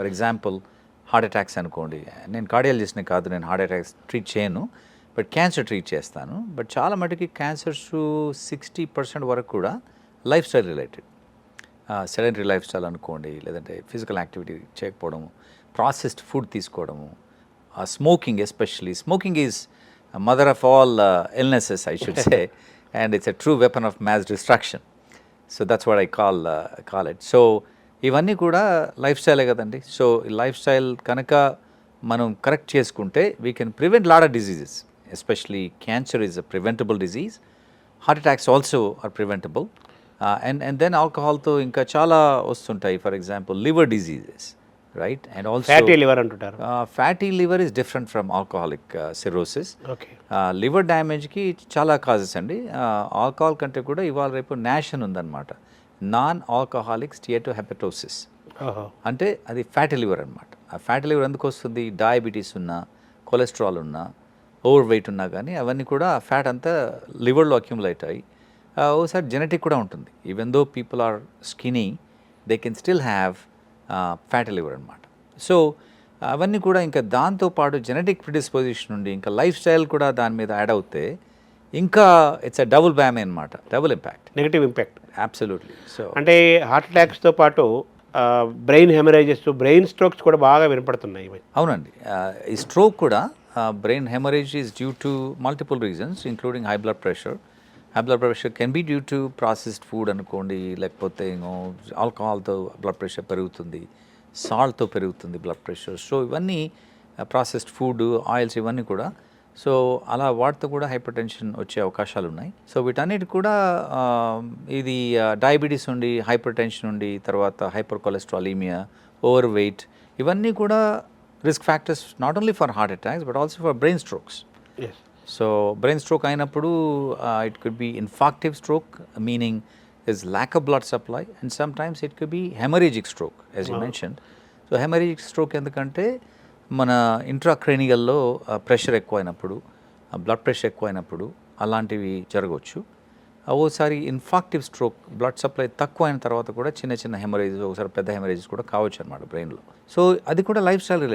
For example heart attacks అనుకోండి. నేను కార్డియాలజిస్ట్ని కాదు నేను హార్ట్ అటాక్స్ ట్రీట్ చేయను. బట్ క్యాన్సర్ ట్రీట్ చేస్తాను. బట్ చాలా మటుకి క్యాన్సర్స్ సిక్స్టీ పర్సెంట్ వరకు కూడా life style related. Sedentary life style అనుకోండి లేదంటే ఫిజికల్ యాక్టివిటీ చేయకపోవడము ప్రాసెస్డ్ ఫుడ్ తీసుకోవడము smoking especially. Smoking is mother of all illnesses I should say and it's a true weapon of math destruction so that's what I call call it so ఇవన్నీ కూడా life స్టైలే కదండి. So ఈ life style కనుక మనం correct చేసుకుంటే we can prevent lot of diseases especially cancer is a preventable disease heart attacks also are preventable and and then ఆల్కహాల్తో ఇంకా చాలా వస్తుంటాయి. For example liver diseases right and also fatty liver అంటుంటారు. Fatty liver is different from alcoholic cirrhosis okay liver డ్యామేజ్కి చాలా causes అండి. Alcohol కంటే కూడా ఇవాళ రేపు నాషన్ ఉందన్నమాట. నాన్ ఆల్కహాలిక్ స్టియటో హెపటోసిస్ ఓహో అంటే అది ఫ్యాటీ లివర్ అనమాట ఆ ఫ్యాటీ లివర్ ఎందుకు వస్తుంది? డయాబెటీస్ ఉన్నా కొలెస్ట్రాల్ ఉన్నా ఓవర్ వెయిట్ ఉన్నా కానీ అవన్నీ కూడా ఆ ఫ్యాట్ అంతా లివర్లో అక్యుములేట్ అయ్యి ఓసారి జెనెటిక్ కూడా ఉంటుంది. Even though people are skinny they can still have fatty liver అనమాట సో అవన్నీ కూడా ఇంకా దాంతోపాటు జెనెటిక్ ప్రిడిస్పోజిషన్ ఉండి ఇంకా లైఫ్ స్టైల్ కూడా దాని మీద యాడ్ అవుతే ఇంకా ఇట్స్ అ డబుల్ బ్యామే అనమాట double impact negative impact absolutely so అంటే హార్ట్ అటాక్స్తో పాటు బ్రెయిన్ హెమరేజెస్ బ్రెయిన్ స్ట్రోక్స్ కూడా బాగా వినపడుతున్నాయి. అవునండి. ఈ స్ట్రోక్ కూడా brain haemorrhage is due to multiple reasons including high blood pressure high blood pressure can be due to processed food అనుకోండి లేకపోతే ఏమో ఆల్కహాల్తో బ్లడ్ ప్రెషర్ పెరుగుతుంది సాల్ట్తో పెరుగుతుంది బ్లడ్ ప్రెషర్ సో ఇవన్నీ ప్రాసెస్డ్ ఫుడ్ ఆయిల్స్ ఇవన్నీ కూడా సో అలా వాటితో కూడా హైపర్ టెన్షన్ వచ్చే అవకాశాలు ఉన్నాయి. సో వీటన్నిటి కూడా ఇది డయాబెటీస్ ఉండి హైపర్ టెన్షన్ ఉండి తర్వాత హైపర్ కొలెస్ట్రాలీమియా ఓవర్ వెయిట్ ఇవన్నీ కూడా risk factors not only for heart attacks but also for brain strokes. So brain stroke అయినప్పుడు it could be infarctive stroke meaning is lack of blood supply and sometimes it could be haemorrhagic stroke as you mention so haemorrhagic stroke ఎందుకంటే మన ఇంట్రాక్రేనియల్లో pressure ఎక్కువైనప్పుడు blood pressure ఎక్కువైనప్పుడు అలాంటివి జరగవచ్చు. ఓసారి ఇన్ఫాక్టివ్ stroke blood supply తక్కువ అయిన తర్వాత కూడా చిన్న చిన్న హెమరేజెస్ ఒకసారి పెద్ద హెమరేజెస్ కూడా కావచ్చు అనమాట బ్రెయిన్లో సో అది కూడా లైఫ్ స్టైల్ రిలేటెడ్